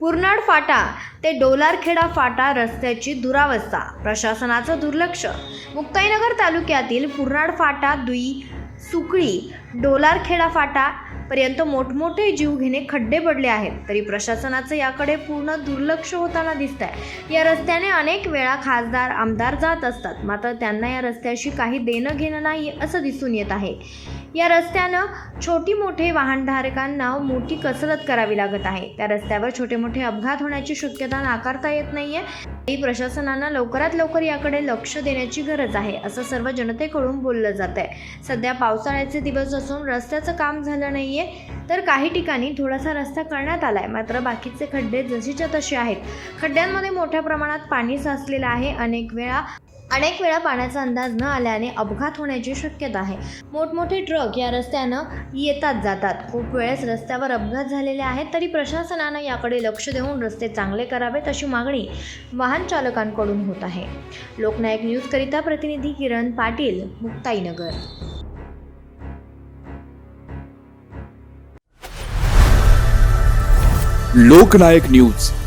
पुरनाड फाटा ते डोलारखेडा फाटा रस्त्याची दुरावस्था. प्रशासनाचं दुर्लक्ष. मुक्ताईनगर तालुक्यातील पुरनाड फाटा दुई सुकळी डोलारखेडा फाटा पर्यंत मोठमोठे जीवघेणे खड्डे पडले आहेत. तरी प्रशासनाचं याकडे पूर्ण दुर्लक्ष होताना दिसत आहे या रस्त्याने अनेक वेळा खासदार आमदार जात असतात. मात्र त्यांना या रस्त्याशी काही देणं घेणं नाही असं दिसून येत आहे. या रस्त्यानं छोटी मोठे वाहनधारकांना मोठी कसरत करावी लागत आहे. त्या रस्त्यावर छोटे मोठे अपघात होण्याची शक्यता नाकारता येत नाहीये. तरी प्रशासनानं लवकरात लवकर याकडे लक्ष देण्याची गरज आहे असं सर्व जनतेकडून बोललं जात आहे सध्या पावसाळ्याचे दिवस असून रस्त्याचं काम झालं नाहीये. तर काही ठिकाणी थोडासा रस्ता करण्यात आला आहे मात्र बाकीचे खड्डे जशीच्या तसे आहेत. खड्ड्यांमध्ये मोठ्या प्रमाणात पाणी साचलेलं आहे. अनेक वेळा अनेक वेळा पाण्याचा अंदाज न आल्याने अपघात होण्याची शक्यता आहे. मोठमोठे ट्रक या रस्त्यानं येतात जातात. खूप वेळेस रस्त्यावर अपघात झालेले आहेत तरी प्रशासनानं याकडे लक्ष देऊन रस्ते चांगले करावेत अशी मागणी वाहन चालकांकडून होत आहे. लोकनायक न्यूजकरिता प्रतिनिधी किरण पाटील मुक्ताईनगर. लोकनायक न्यूज.